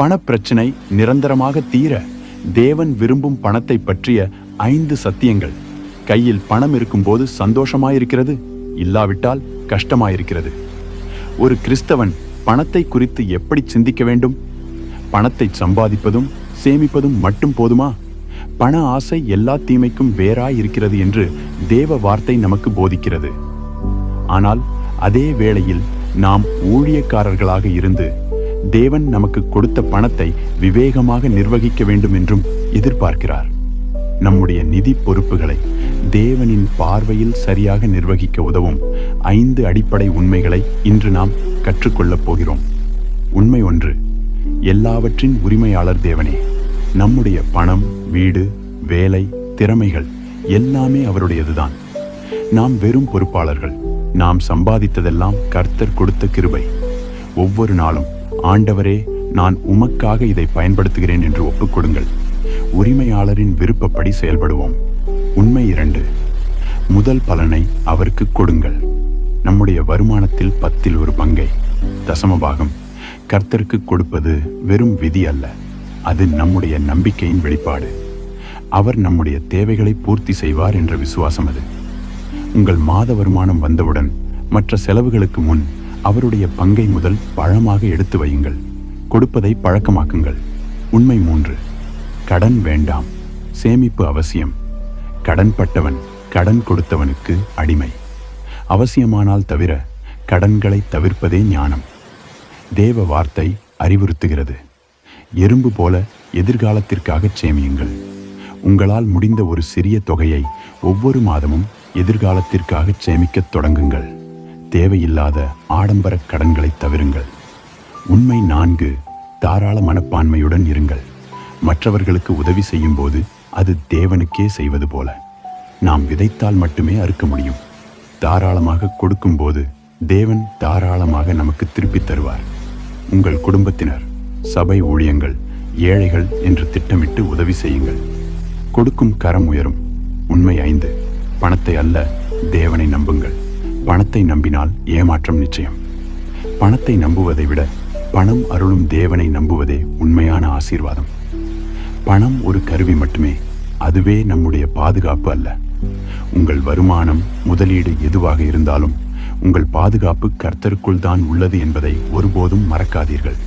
பணப்பிரச்சனை நிரந்தரமாக தீர தேவன் விரும்பும் பணத்தை பற்றிய ஐந்து சத்தியங்கள். கையில் பணம் இருக்கும்போது சந்தோஷமாயிருக்கிறது இல்லாவிட்டால் கஷ்டமாயிருக்கிறது. ஒரு கிறிஸ்தவன் பணத்தை குறித்து எப்படி சிந்திக்க வேண்டும்? பணத்தை சம்பாதிப்பதும் சேமிப்பதும் மட்டும் போதுமா? பண ஆசை எல்லா தீமைக்கும் வேறாய் இருக்கிறது என்று தேவ வார்த்தை நமக்கு போதிக்கிறது. ஆனால் அதே வேளையில் நாம் ஊழியக்காரர்களாக இருந்து தேவன் நமக்கு கொடுத்த பணத்தை விவேகமாக நிர்வகிக்க வேண்டும் என்றும் எதிர்பார்க்கிறார். நம்முடைய நிதி பொறுப்புகளை தேவனின் பார்வையில் சரியாக நிர்வகிக்க உதவும் ஐந்து அடிப்படை உண்மைகளை இன்று நாம் கற்றுக்கொள்ளப் போகிறோம். உண்மை ஒன்று எல்லாவற்றின் உரிமையாளர் தேவனே நம்முடைய பணம் வீடு வேலை திறமைகள் எல்லாமே அவருடையதுதான். நாம் வெறும் பொறுப்பாளர்கள் நாம் சம்பாதித்ததெல்லாம் கர்த்தர் கொடுத்த கிருபை. ஒவ்வொரு நாளும் ஆண்டவரே நான் உமக்காக இதை பயன்படுத்துகிறேன் என்று ஒப்புக்கொடுங்கள். உரிமையாளரின் விருப்பப்படி செயல்படுவோம். உண்மை இரண்டு. முதல் பலனை அவருக்கு கொடுங்கள். நம்முடைய வருமானத்தில் பத்தில் ஒரு பங்கை. தசமபாகம் கர்த்தருக்கு கொடுப்பது வெறும் விதி அல்ல. அது நம்முடைய நம்பிக்கையின் வெளிப்பாடு. அவர் நம்முடைய தேவைகளை பூர்த்தி செய்வார் என்ற விசுவாசம் அது. உங்கள் மாத வருமானம் வந்தவுடன் மற்ற செலவுகளுக்கு முன் அவருடைய பங்கை முதல் பழமாக எடுத்து வையுங்கள். கொடுப்பதை பழக்கமாக்குங்கள். உண்மை மூன்று. கடன் வேண்டாம். சேமிப்பு அவசியம். கடன்பட்டவன் கடன் கொடுத்தவனுக்கு அடிமை. அவசியமானால் தவிர கடன்களை தவிர்ப்பதே ஞானம். தேவ வார்த்தை அறிவுறுத்துகிறது. எறும்பு போல எதிர்காலத்திற்காக சேமியுங்கள். உங்களால் முடிந்த ஒரு சிறிய தொகையை ஒவ்வொரு மாதமும் எதிர்காலத்திற்காக சேமிக்கத் தொடங்குங்கள். தேவையில்லாத ஆடம்பர கடன்களை தவிருங்கள். உண்மை நான்கு தாராள மனப்பான்மையுடன் இருங்கள். மற்றவர்களுக்கு உதவி செய்யும் போது அது தேவனுக்கே செய்வது போல. நாம் விதைத்தால் மட்டுமே அறுக்க முடியும். தாராளமாக கொடுக்கும்போது தேவன் தாராளமாக நமக்கு திருப்பித் தருவார். உங்கள் குடும்பத்தினர் சபை ஊழியங்கள் ஏழைகள் என்று திட்டமிட்டு உதவி செய்யுங்கள். கொடுக்கும் கரம் உயரும். உண்மை ஐந்து பணத்தை அல்ல தேவனை நம்புங்கள். பணத்தை நம்பினால் ஏமாற்றம் நிச்சயம். பணத்தை நம்புவதை விட பணம் அருளும் தேவனை நம்புவதே உண்மையான ஆசீர்வாதம். பணம் ஒரு கருவி மட்டுமே அதுவே நம்முடைய பாதுகாப்பு அல்ல. உங்கள் வருமானம் முதலீடு எதுவாக இருந்தாலும் உங்கள் பாதுகாப்பு கர்த்தருக்குள் தான் உள்ளது என்பதை ஒருபோதும் மறக்காதீர்கள்.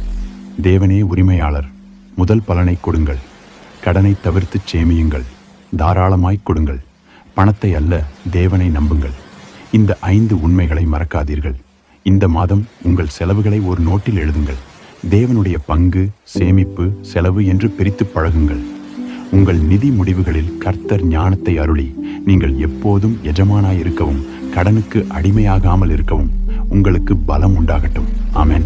தேவனே உரிமையாளர் முதல் பலனை கொடுங்கள். கடனை தவிர்த்து சேமியுங்கள் தாராளமாய் கொடுங்கள். பணத்தை அல்ல தேவனை நம்புங்கள். இந்த ஐந்து உண்மைகளை மறக்காதீர்கள். இந்த மாதம் உங்கள் செலவுகளை ஒரு நோட்டில் எழுதுங்கள். தேவனுடைய பங்கு சேமிப்பு செலவு என்று பிரித்து பழகுங்கள். உங்கள் நிதி முடிவுகளில் கர்த்தர் ஞானத்தை அருளி நீங்கள் எப்போதும் எஜமானாய் இருக்கவும் கடனுக்கு அடிமையாகாமல் இருக்கவும் உங்களுக்கு பலம் உண்டாகட்டும். ஆமேன்.